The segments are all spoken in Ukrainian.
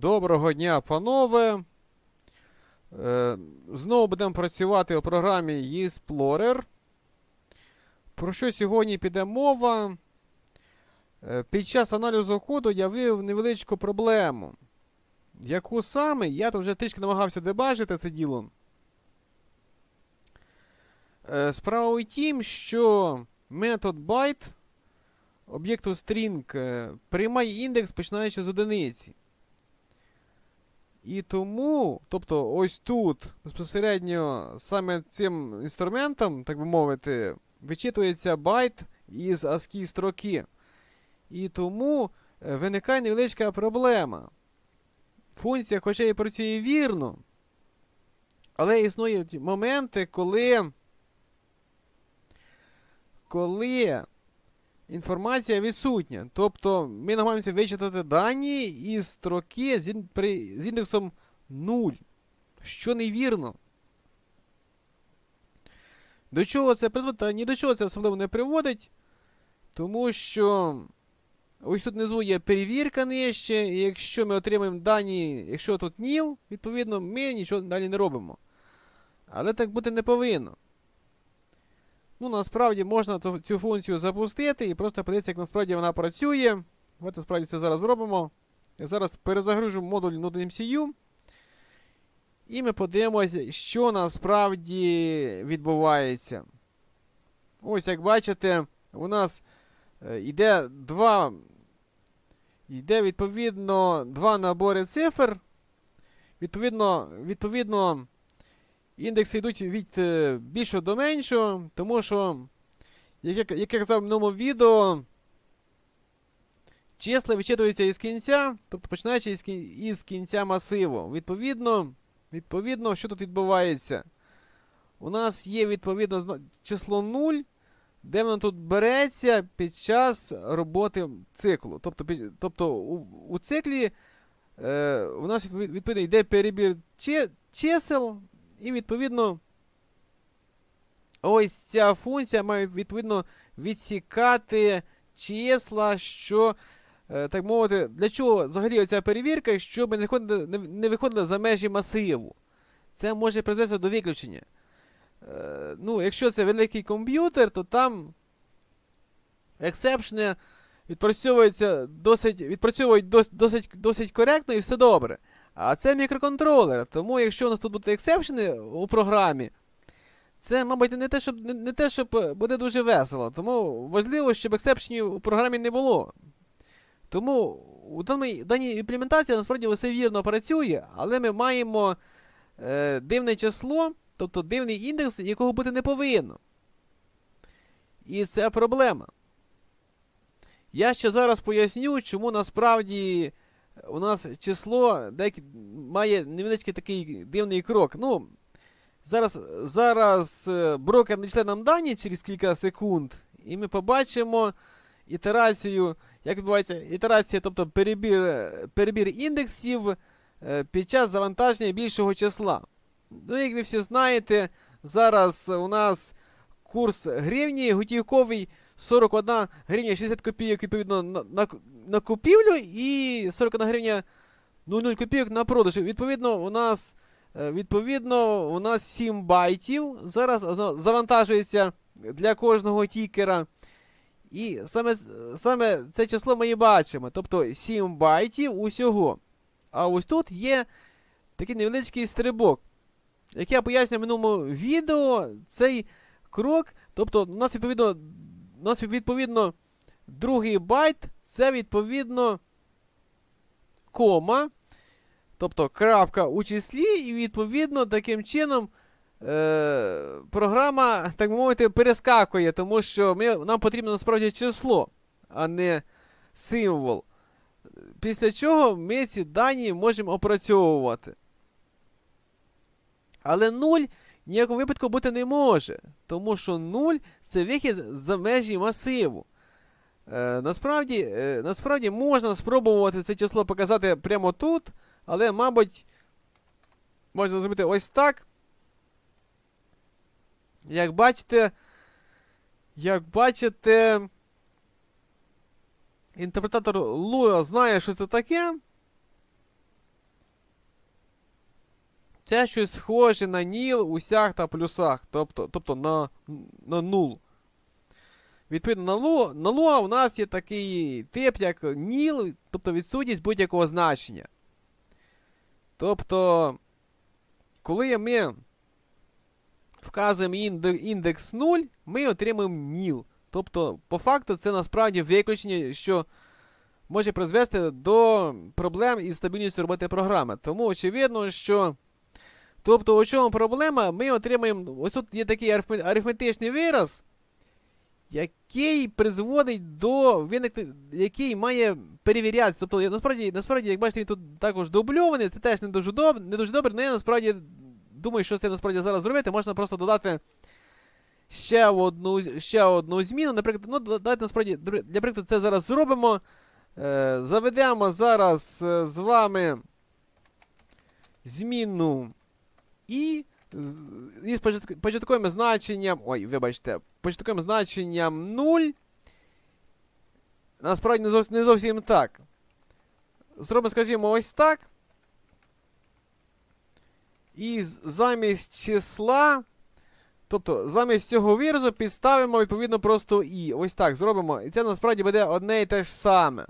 Доброго дня, панове. Е, знову будемо працювати у програмі Explorer. Про що сьогодні піде мова? Е, під час аналізу коду я виявив невеличку проблему. Яку саме, я тут вже трішки намагався дебажити це діло. Е, справа у тім, що метод byte об'єкту string приймає індекс, починаючи з одиниці. І тому, тобто, ось тут безпосередньо саме цим інструментом, так би мовити, вичитується байт із ASCII строки. І тому е, виникає невеличка проблема. Функція, хоча і працює вірно, але існують моменти, коли, коли інформація відсутня. Тобто ми намагаємося вичитати дані із строки з, ін- при, з індексом 0, що невірно. До чого це призводить? Ні до чого це особливо не приводить, тому що ось тут внизу є перевірка нижче, і якщо ми отримаємо дані, якщо тут ніл, відповідно, ми нічого далі не робимо. Але так бути не повинно. Ну, насправді можна цю функцію запустити і просто подивитися, як насправді вона працює. Давайте справді це зараз зробимо. Я зараз перезагружу модуль NodeMCU. І ми подивимося, що насправді відбувається. Ось, як бачите, у нас е, йде два. Йде відповідно два набори цифр. Відповідно, відповідно, індекси йдуть від е, більшого до меншого, тому що, як, я- як я казав в минулому відео, числа вичитуються із кінця, тобто починаючи із, із кінця масиву. Відповідно, відповідно, що тут відбувається? У нас є відповідно число 0, де воно тут береться під час роботи циклу. Тобто, під- тобто у, у циклі е, у нас відповідно йде перебір чи- чисел, і відповідно ось ця функція має відповідно відсікати числа, що, е, так мовити, для чого взагалі оця перевірка, щоб не виходили, не, виходили за межі масиву. Це може призвести до виключення. Е, ну, якщо це великий комп'ютер, то там ексепшни відпрацьовуються досить, відпрацьовують дос, досить, досить коректно і все добре. А це мікроконтролер. Тому якщо у нас тут будуть ексепшени у програмі, це, мабуть, не те, щоб, не, те, щоб е, буде дуже весело. Тому важливо, щоб ексепшенів у програмі не було. Тому у даній, даній імплементації насправді все вірно працює, але ми маємо е, дивне число, тобто дивний індекс, якого бути не повинно. І це проблема. Я ще зараз поясню, чому насправді у нас число деякі, має невеличкий такий дивний крок. Ну, зараз, зараз е, брокер надішле нам дані через кілька секунд, і ми побачимо ітерацію, як відбувається ітерація, тобто перебір, перебір індексів е, під час завантаження більшого числа. Ну, як ви всі знаєте, зараз у нас курс гривні готівковий 41 гривня 60 копійок відповідно на, на, на купівлю і 41 гривня 00 копійок на продаж. Відповідно, у нас е, відповідно, у нас 7 байтів зараз завантажується для кожного тікера. І саме, саме це число ми і бачимо. Тобто 7 байтів усього. А ось тут є такий невеличкий стрибок. Як я пояснюю в минулому відео, цей крок, тобто у нас відповідно, у нас відповідно другий байт, це відповідно кома, тобто крапка у числі, і відповідно таким чином е, програма, так би мовити, перескакує, тому що ми, нам потрібно насправді число, а не символ. Після чого ми ці дані можемо опрацьовувати. Але 0 ніякому випадку бути не може, тому що 0 це вихід за межі масиву. Е, насправді, е, насправді можна спробувати це число показати прямо тут, але, мабуть, можна зробити ось так. Як бачите, як бачите, інтерпретатор Lua знає, що це таке. Це щось схоже на ніл, усях та плюсах, тобто, тобто на, на нул. Відповідно, на ло, на лоа у нас є такий тип, як ніл, тобто відсутність будь-якого значення. Тобто, коли ми вказуємо індекс 0, ми отримуємо ніл. Тобто, по факту, це насправді виключення, що може призвести до проблем із стабільністю роботи програми. Тому очевидно, що. Тобто, у чому проблема? Ми отримаємо. Ось тут є такий арифметичний вираз, який призводить до виникнення, який має перевірятися. Тобто, насправді, насправді, як бачите, він тут також дубльований, це теж не дуже добре, не дуже добре, але я насправді думаю, що цим насправді зараз зробити. Можна просто додати ще одну, ще одну зміну. Наприклад, ну, давайте насправді, прикладу, це зараз зробимо. Е, заведемо зараз е, з вами зміну і із початк- початковим значенням. Ой, вибачте, початковим значенням 0. Насправді не зовсім, не зовсім так. Зробимо, скажімо, ось так. І замість числа. Тобто, замість цього виразу підставимо, відповідно, просто і. Ось так зробимо. І це насправді буде одне і те ж саме.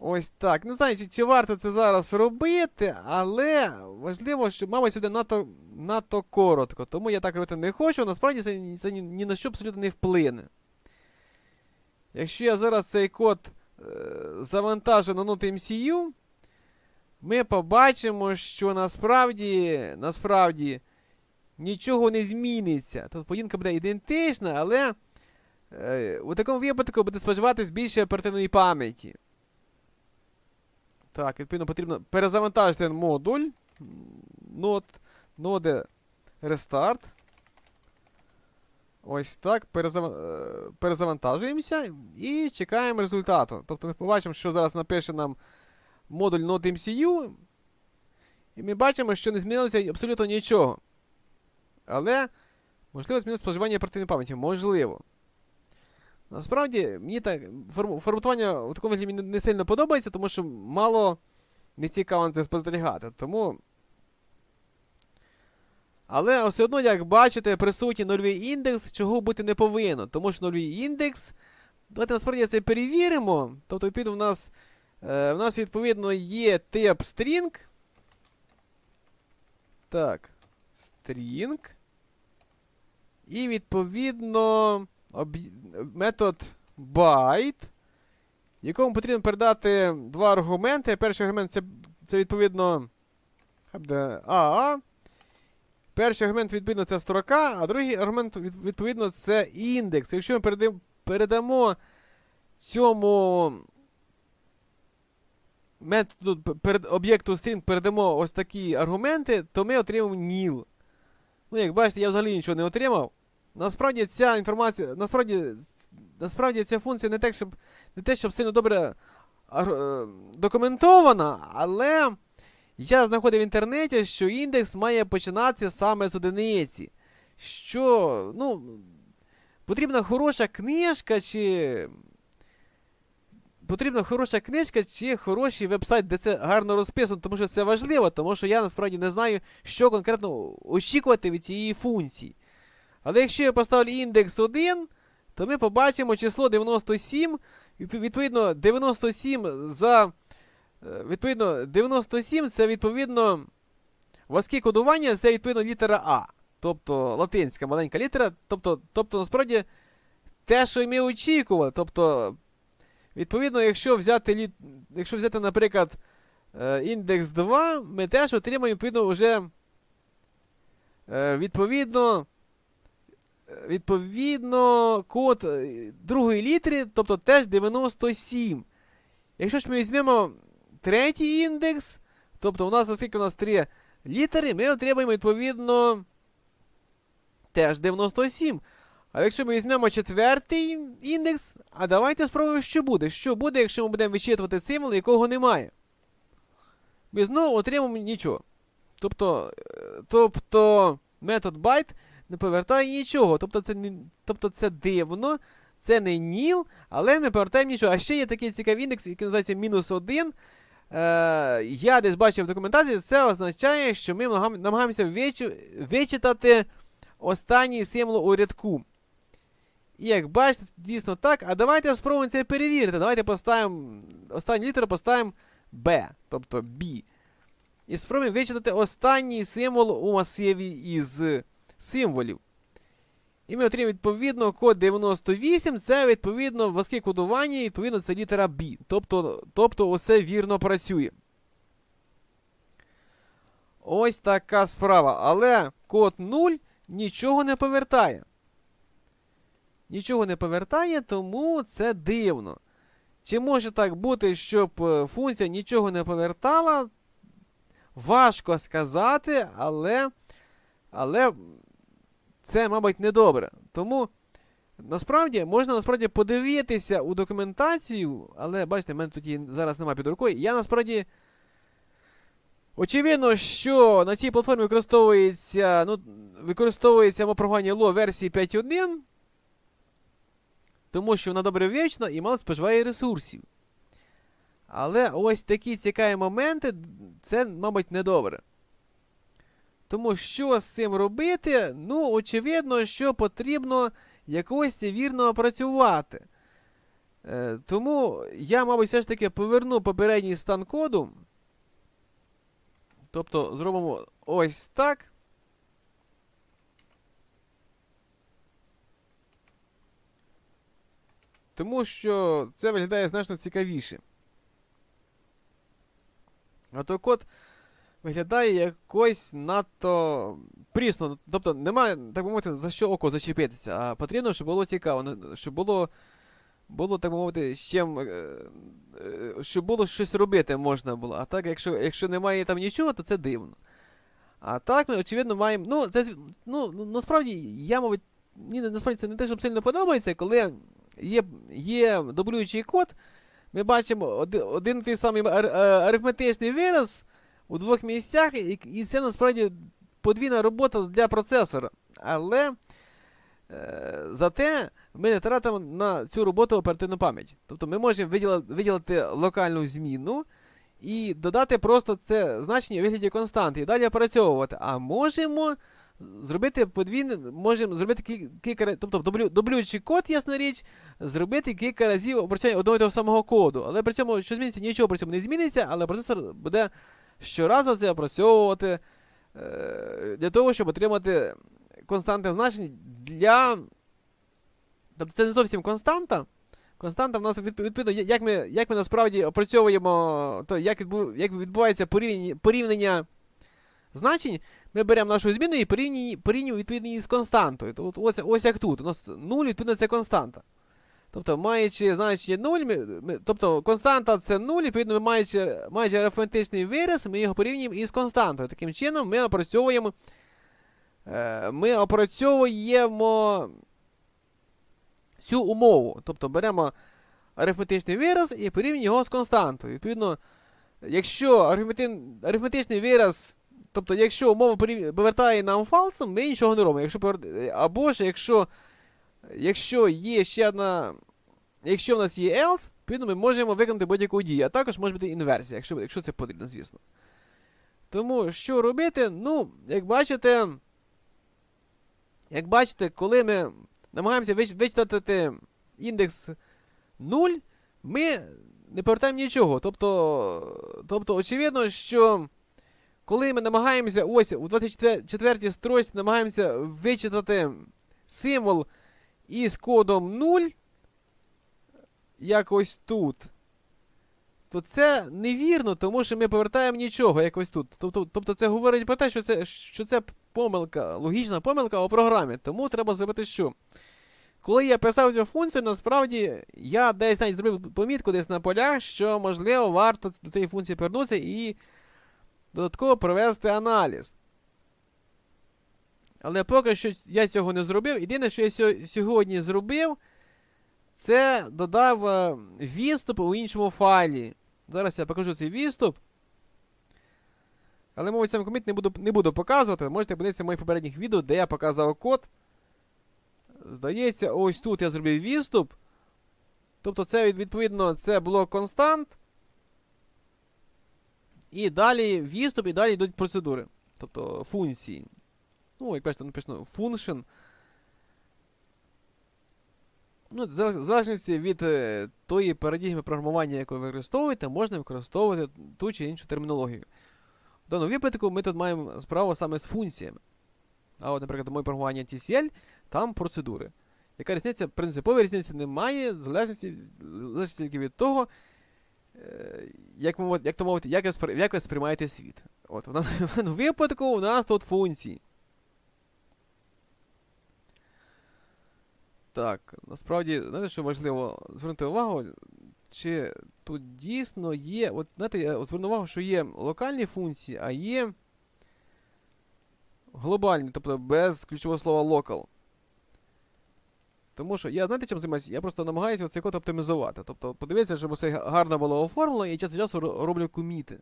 Ось так. Не знаю, чи, чи варто це зараз робити, але важливо, що, мабуть, сюди надто, надто коротко. Тому я так робити не хочу. Насправді це, це ні, ні на що абсолютно не вплине. Якщо я зараз цей код е, завантажу на NoteMCU, ми побачимо, що насправді, насправді нічого не зміниться. Тобто поведінка буде ідентична, але е, у такому випадку буде споживатись більше оперативної пам'яті. Так, відповідно, потрібно перезавантажити модуль. Нод, ноде рестарт. Ось так. Перезав... е, Перезавантажуємося і чекаємо результату. Тобто ми побачимо, що зараз напише нам модуль NodeMCU. І ми бачимо, що не змінилося абсолютно нічого. Але, можливо, змінилось споживання оперативної пам'яті. Можливо. Насправді, мені так форм- форматування в такому мені не сильно подобається, тому що мало не цікаво це спостерігати. Тому. Але все одно, як бачите, присутній нульовий індекс, чого бути не повинно. Тому що нульовий індекс. Давайте насправді це перевіримо. Тобто, відповідно, в нас, е, в нас відповідно є тип string. Так. String. І відповідно об'є- метод byte, якому потрібно передати два аргументи. Перший аргумент це, це відповідно хай. Перший аргумент, відповідно, це строка, а другий аргумент, відповідно, це індекс. Якщо ми передам- передамо цьому методу перед об'єкту string передамо ось такі аргументи, то ми отримаємо nil. Ну, як бачите, я взагалі нічого не отримав. Насправді ця інформація, насправді, насправді ця функція не те, щоб, не те, щоб сильно добре е, документована, але я знаходив в інтернеті, що індекс має починатися саме з одиниці. Що, ну, потрібна хороша книжка, чи. Потрібна хороша книжка чи хороший веб-сайт, де це гарно розписано, тому що це важливо, тому що я насправді не знаю, що конкретно очікувати від цієї функції. Але якщо я поставлю індекс 1, то ми побачимо число 97. Відповідно, 97 за. е, Відповідно, 97 це відповідно. Важке кодування це відповідно літера А. Тобто латинська маленька літера. Тобто, тобто насправді, те, що ми очікували. Тобто, відповідно, якщо взяти, літ... якщо взяти, наприклад, е, індекс 2, ми теж отримаємо відповідно вже. е, Відповідно. Відповідно, код е, другої літери, тобто теж 97. Якщо ж ми візьмемо третій індекс, тобто у нас, оскільки у нас три літери, ми отримаємо відповідно теж 97. А якщо ми візьмемо четвертий індекс, а давайте спробуємо, що буде. Що буде, якщо ми будемо вичитувати символ, якого немає? Ми знову отримаємо нічого. Тобто, е, тобто метод byte не повертає нічого. Тобто це, не- тобто це дивно, це не ніл, але ми повертаємо нічого. А ще є такий цікавий індекс, який називається мінус 1. е, я десь бачив в документації, це означає, що ми намагаємося вичу- вичитати останній символ у рядку. І як бачите, дійсно так. А давайте спробуємо це перевірити. Давайте поставимо останню літеру поставимо B, тобто B. І спробуємо вичитати останній символ у масиві із символів. І ми отримаємо відповідно код 98, це відповідно важке кодування, відповідно це літера B. Тобто, тобто усе вірно працює. Ось така справа. Але код 0 нічого не повертає. Нічого не повертає, тому це дивно. Чи може так бути, щоб е, функція нічого не повертала? Важко сказати, але. Але це, мабуть, недобре. Тому насправді можна насправді подивитися у документацію, але бачите, в мене її зараз немає під рукою. Я насправді. Очевидно, що на цій платформі використовується, ну, використовується мопрограмування LO версії 5.1, тому що вона добре вічна і мало споживає ресурсів. Але ось такі цікаві моменти, це, мабуть, недобре. Тому що з цим робити? Ну, очевидно, що потрібно якось вірно опрацювати. Е, тому я, мабуть, все ж таки поверну попередній стан коду. Тобто зробимо ось так. Тому що це виглядає значно цікавіше. А то код виглядає якось надто прісно. Тобто немає, так би мовити, за що око зачепитися, а потрібно, щоб було цікаво, ну, щоб було, було так би мовити, з чим. е, е, Щоб було щось робити можна було. А так, якщо, якщо немає там нічого, то це дивно. А так ми, очевидно, маємо. Ну, це, ну, ну, насправді, я, мабуть, мені насправді це не те, що сильно подобається, коли є, є дублюючий код, ми бачимо один, один той самий е, арифметичний вираз у двох місцях, і, це насправді подвійна робота для процесора. Але е, зате ми не тратимо на цю роботу оперативну пам'ять. Тобто ми можемо виділити, локальну зміну і додати просто це значення у вигляді константи і далі опрацьовувати. А можемо зробити подвійне, можемо зробити кілька тобто дублю, дублюючи код, ясна річ, зробити кілька разів опрацювання одного і того самого коду. Але при цьому, що зміниться, нічого при цьому не зміниться, але процесор буде щоразу це опрацьовувати е, для того, щоб отримати константне значення для. Тобто це не зовсім константа. Константа в нас відп- відповідно, як ми, як ми насправді опрацьовуємо, то як, відбу, як відбувається порівняння, порівняння значень, ми беремо нашу зміну і порівнюємо, порівнюємо відповідно з константою. Тобто, ось, ось як тут. У нас 0, відповідно, це константа. Тобто, маючи значення 0, ми, ми, тобто константа це 0, відповідно, ми маючи, маючи арифметичний вираз, ми його порівнюємо із константою. Таким чином, ми опрацьовуємо. Е, ми опрацьовуємо цю умову. Тобто беремо арифметичний вираз і порівнюємо його з константою. Відповідно, якщо арифметичний вираз, тобто, якщо умова повертає нам фалсом, ми нічого не робимо. Якщо Або ж якщо, якщо є ще одна. Якщо в нас є else, відповідно ми можемо виконати будь-яку дію, а також може бути інверсія, якщо, якщо це потрібно, звісно. Тому що робити? Ну, як бачите, як бачите, коли ми намагаємося вич- вичитати індекс 0, ми не повертаємо нічого. Тобто, тобто очевидно, що коли ми намагаємося ось у 24 й строчці намагаємося вичитати символ із кодом 0, як ось тут, то це невірно, тому що ми повертаємо нічого, як ось тут. Тобто, тобто це говорить про те, що це, що це помилка, логічна помилка у програмі. Тому треба зробити що? Коли я писав цю функцію, насправді я десь навіть зробив помітку десь на полях, що можливо варто до цієї функції повернутися і додатково провести аналіз. Але поки що я цього не зробив. Єдине, що я сьогодні зробив, це додав е, відступ у іншому файлі. Зараз я покажу цей відступ. Але, мабуть, сам коміт не буду, не буду показувати. Можете подивитися моїх попередніх відео, де я показав код. Здається, ось тут я зробив відступ. Тобто, це відповідно це блок констант. І далі відступ, і далі йдуть процедури. Тобто функції. Ну, як бачите, написано function. Ну, в залежності від е, тої парадігми програмування, яку ви використовуєте, можна використовувати ту чи іншу термінологію. В даному випадку ми тут маємо справу саме з функціями. А от, наприклад, моє програмування TCL, там процедури. Яка різниця? Принципової різниці немає, в залежності, залежить тільки від того, е, як, як то мовити, як ви сприймаєте світ. От, в даному випадку у нас тут функції. Так, насправді, знаєте, що важливо звернути увагу, чи тут дійсно є. От, знаєте, я зверну увагу, що є локальні функції, а є глобальні, тобто без ключового слова local. Тому що я знаєте, чим займаюся? Я просто намагаюся цей код оптимізувати. Тобто, подивіться, щоб все гарно було оформлено, і час від часу роблю коміти.